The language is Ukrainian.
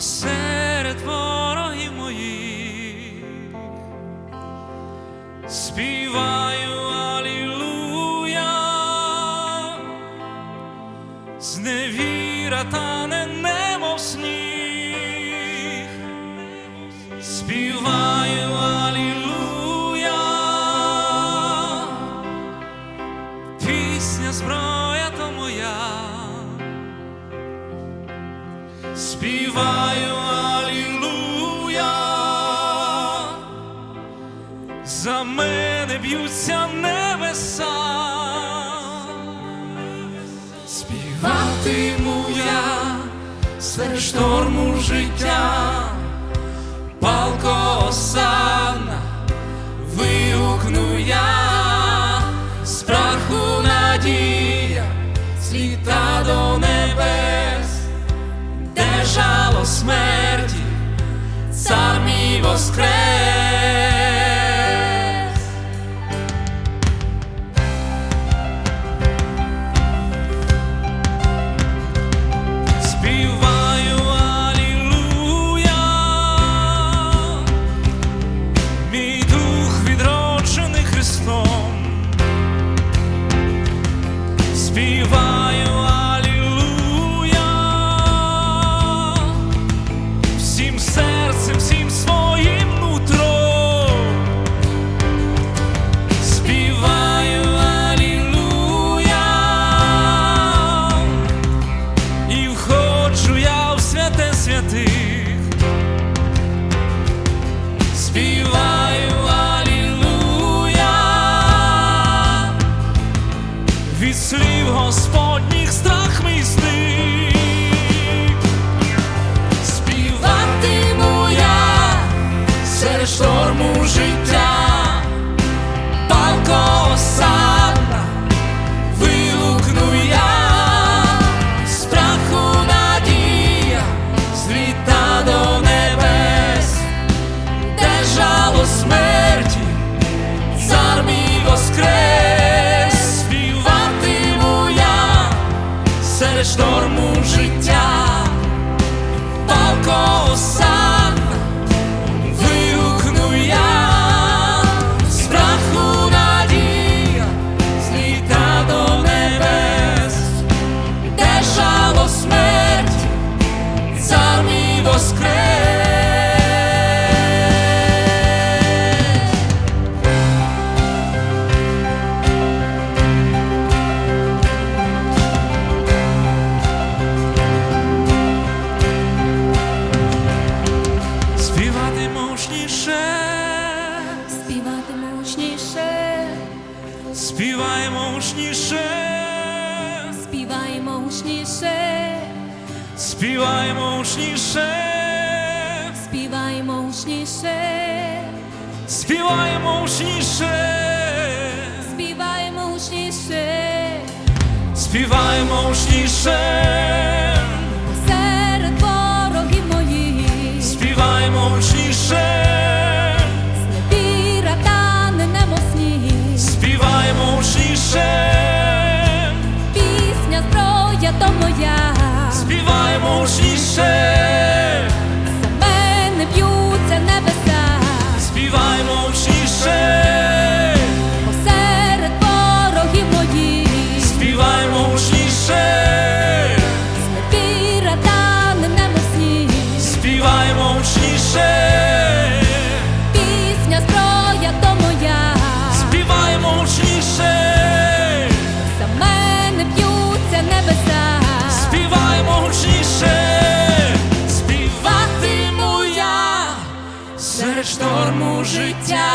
посеред ворогів моїх співаю алілуя, зневіра та не немов сніг, співаю. співаю Алілуя, за мене б'ються небеса, співатиму я серед шторму життя. Воскрес! storm musi mączniejsze. Співай мужніше, співай мужніше, співай мужніше, співай мужніше, співай мужніше. життя.